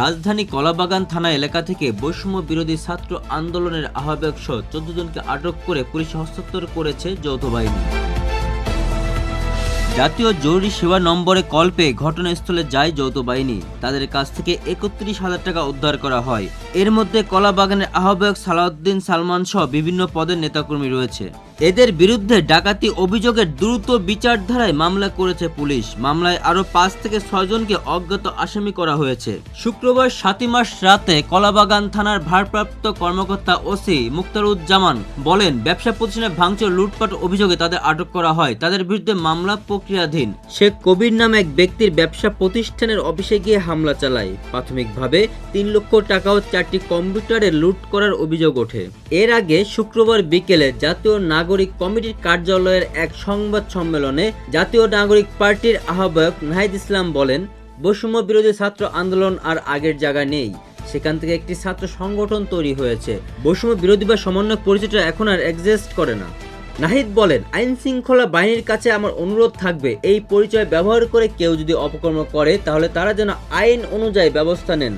রাজধানী কলাবাগান থানা এলাকা থেকে বৈষম্য বিরোধী ছাত্র আন্দোলনের আহ্বায়ক সহ চোদ্দ জনকে আটক করে পুলিশ হস্তান্তর করেছে যৌথ বাহিনী। জাতীয় জরুরি সেবা নম্বরে কল পেয়ে ঘটনাস্থলে যায় যৌথ বাহিনী। তাদের কাছ থেকে একত্রিশ হাজার টাকা উদ্ধার করা হয়। এর মধ্যে কলাবাগানের আহ্বায়ক সালাউদ্দিন সালমান সহ বিভিন্ন পদের নেতাকর্মী রয়েছে। এদের বিরুদ্ধে ডাকাতি অভিযোগের দ্রুত বিচারধারায় মামলা করেছে পুলিশ। মামলায় আরও পাঁচ থেকে ছয় জনকে অজ্ঞাত আসামি করা হয়েছে। শুক্রবার সাতই মাস রাতে কলাবাগান থানার ভারপ্রাপ্ত কর্মকর্তা ওসি মুক্তারুজ্জামান বলেন, ব্যবসা প্রতিষ্ঠানে ভাঙচুর লুটপাট অভিযোগে তাদের আটক করা হয়। তাদের বিরুদ্ধে মামলা প্রক্রিয়াধীন। শেখ কবির নামে এক ব্যক্তির ব্যবসা প্রতিষ্ঠানের অফিসে গিয়ে হামলা চালায়। প্রাথমিকভাবে তিন লক্ষ টাকা ও চারটি কম্পিউটারে লুট করার অভিযোগ ওঠে। এর আগে শুক্রবার বিকেলে জাতীয় নাগরিক কমিটির কার্যালয়ের এক সংবাদ সম্মেলনে জাতীয় নাগরিক পার্টির আহ্বায়ক নাহিদ ইসলাম বলেন, বৈষম্য বিরোধী ছাত্র আন্দোলন আর আগের জায়গায় নেই। সেখান থেকে একটি ছাত্র সংগঠন তৈরি হয়েছে। বৈষম্য বিরোধী বা সমন্বয় পরিচয়টা এখন আর এক্সিস্ট করে না। নাহিদ বলেন, আইন শৃঙ্খলা বাহিনীর কাছে আমার অনুরোধ থাকবে, এই পরিচয় ব্যবহার করে কেউ যদি অপকর্ম করে, তাহলে তারা যেন আইন অনুযায়ী ব্যবস্থা নেন।